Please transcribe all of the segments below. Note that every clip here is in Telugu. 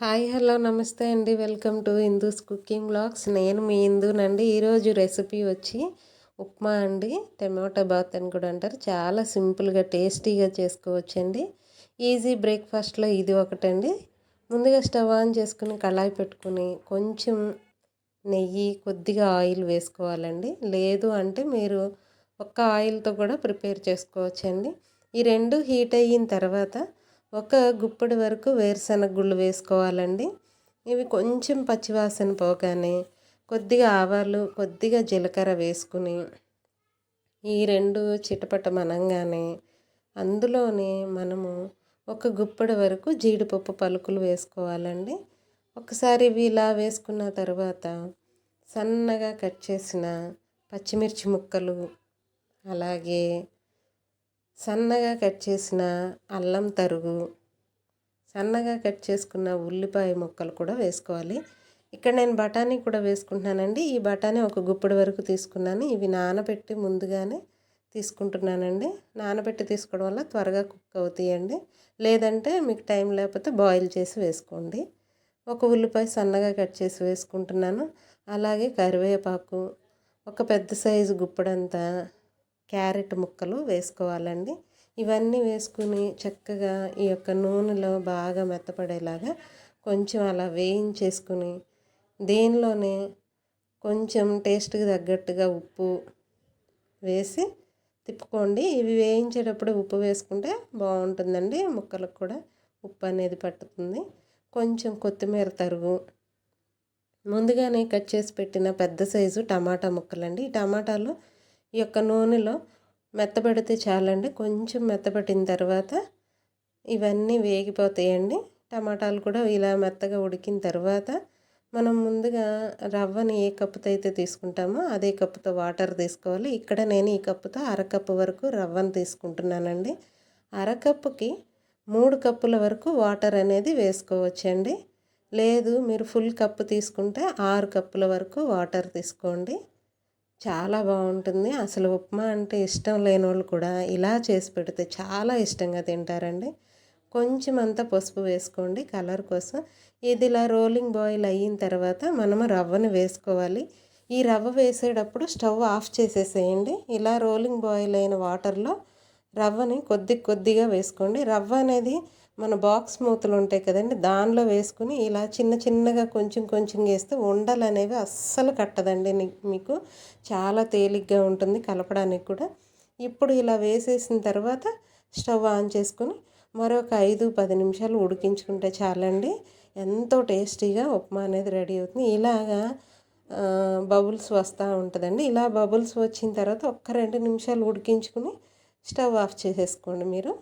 హాయ్ హలో నమస్తే అండి. Welcome to Hindu's cooking blogs నేను మీ హిందూనండి ఈరోజు రెసిపీ వచ్చి ఉప్మా అండి. టమాటో బాత్ అని కూడా అంటారు. చాలా సింపుల్గా టేస్టీగా చేసుకోవచ్చండి. ఈజీ బ్రేక్ఫాస్ట్లో ఇది ఒకటండి. ముందుగా స్టవ్ ఆన్ చేసుకుని కళాయి పెట్టుకుని కొంచెం నెయ్యి కొద్దిగా ఆయిల్ వేసుకోవాలండి. లేదు అంటే మీరు ఒక్క ఆయిల్తో కూడా ప్రిపేర్ చేసుకోవచ్చండి. ఈ రెండు హీట్ అయిన తర్వాత ఒక గుప్పడి వరకు వేరుశనగ గుళ్ళు వేసుకోవాలండి. ఇవి కొంచెం పచ్చివాసన పోగానే కొద్దిగా ఆవాలు కొద్దిగా జీలకర్ర వేసుకుని ఈ రెండు చిటపట మనంగానే అందులోనే మనము ఒక గుప్పడి వరకు జీడిపప్పు పలుకులు వేసుకోవాలండి. ఒకసారి ఇవి ఇలా వేసుకున్న తర్వాత సన్నగా కట్ చేసిన పచ్చిమిర్చి ముక్కలు అలాగే సన్నగా కట్ చేసిన అల్లం తరుగు సన్నగా కట్ చేసుకున్న ఉల్లిపాయ ముక్కలు కూడా వేసుకోవాలి. ఇక్కడ నేను బఠానీ కూడా వేసుకుంటున్నానండి. ఈ బఠానీ ఒక గుప్పడి వరకు తీసుకున్నాను. ఇవి నానబెట్టి ముందుగానే తీసుకుంటున్నానండి. నానబెట్టి తీసుకోవడం వల్ల త్వరగా కుక్ అవుతాయండి. లేదంటే మీకు టైం లేకపోతే బాయిల్ చేసి వేసుకోండి. ఒక ఉల్లిపాయ సన్నగా కట్ చేసి వేసుకుంటున్నాను. అలాగే కరివేపాకు ఒక పెద్ద సైజు గుప్పడంతా క్యారెట్ ముక్కలు వేసుకోవాలండి. ఇవన్నీ వేసుకుని చక్కగా ఈ యొక్క నూనెలో బాగా మెత్తపడేలాగా కొంచెం అలా వేయించేసుకుని దేనిలోనే కొంచెం టేస్ట్కి తగ్గట్టుగా ఉప్పు వేసి తిప్పుకోండి. ఇవి వేయించేటప్పుడు ఉప్పు వేసుకుంటే బాగుంటుందండి. ముక్కలకు కూడా ఉప్పు అనేది పట్టుతుంది. కొంచెం కొత్తిమీర తరుగు. ముందుగానే కట్ చేసి పెట్టిన పెద్ద సైజు టమాటా ముక్కలండి. ఈ టమాటాలు ఈ యొక్క నూనెలో మెత్తబడితే చాలండి. కొంచెం మెత్తబట్టిన తర్వాత ఇవన్నీ వేగిపోతాయండి. టమాటాలు కూడా ఇలా మెత్తగా ఉడికిన తర్వాత మనం ముందుగా రవ్వని ఏ కప్పుతో అయితే తీసుకుంటామో అదే కప్పుతో వాటర్ తీసుకోవాలి. ఇక్కడ నేను ఈ కప్పుతో అరకప్పు వరకు రవ్వను తీసుకుంటున్నానండి. అరకప్పుకి మూడు కప్పుల వరకు వాటర్ అనేది వేసుకోవచ్చండి. లేదు మీరు ఫుల్ కప్పు తీసుకుంటే ఆరు కప్పుల వరకు వాటర్ తీసుకోండి. చాలా బాగుంటుంది. అసలు ఉప్మా అంటే ఇష్టం లేని వాళ్ళు కూడా ఇలా చేసి పెడితే చాలా ఇష్టంగా తింటారండి. కొంచెం అంతా పసుపు వేసుకోండి కలర్ కోసం. ఇది ఇలా రోలింగ్ బాయిల్ అయిన తర్వాత మనము రవ్వను వేసుకోవాలి. ఈ రవ్వ వేసేటప్పుడు స్టవ్ ఆఫ్ చేసేసేయండి. ఇలా రోలింగ్ బాయిల్ అయిన వాటర్లో రవ్వని కొద్ది కొద్దిగా వేసుకోండి. రవ్వ అనేది మన బాక్స్ మూతలు ఉంటాయి కదండి దానిలో వేసుకుని ఇలా చిన్న చిన్నగా కొంచెం కొంచెం వేస్తే ఉండలు అనేవి అస్సలు కట్టదండి మీకు. చాలా తేలిగ్గా ఉంటుంది కలపడానికి కూడా. ఇప్పుడు ఇలా వేసేసిన తర్వాత స్టవ్ ఆన్ చేసుకుని మరొక ఐదు పది నిమిషాలు ఉడికించుకుంటే చాలండి. ఎంతో టేస్టీగా ఉప్మా అనేది రెడీ అవుతుంది. ఇలాగా బబుల్స్ వస్తూ ఉంటుందండి. ఇలా బబుల్స్ వచ్చిన తర్వాత ఒక్క రెండు నిమిషాలు ఉడికించుకుని స్టవ్ ఆఫ్ చేసేసుకోండి మీరు.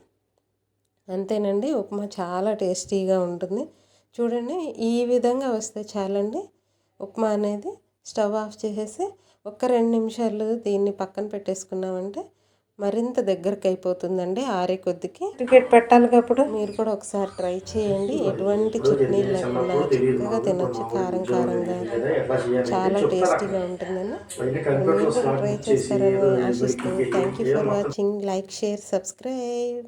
అంతేనండి ఉప్మా చాలా టేస్టీగా ఉంటుంది. చూడండి ఈ విధంగా వస్తే చాలండి. ఉప్మా అనేది స్టవ్ ఆఫ్ చేసేసి ఒక రెండు నిమిషాలు దీన్ని పక్కన పెట్టేసుకున్నామంటే మరింత దగ్గరకు అయిపోతుందండి ఆరే కొద్దికి. టికెట్ పెట్టాలి కాబట్టి మీరు కూడా ఒకసారి ట్రై చేయండి. ఎటువంటి చట్నీలు లేకుండా చక్కగా తినొచ్చు కారం కారంగా. చాలా టేస్టీగా ఉంటుందండి. మీరు కూడా ట్రై చేస్తారని ఆశిస్తూ. Thank you for watching like share subscribe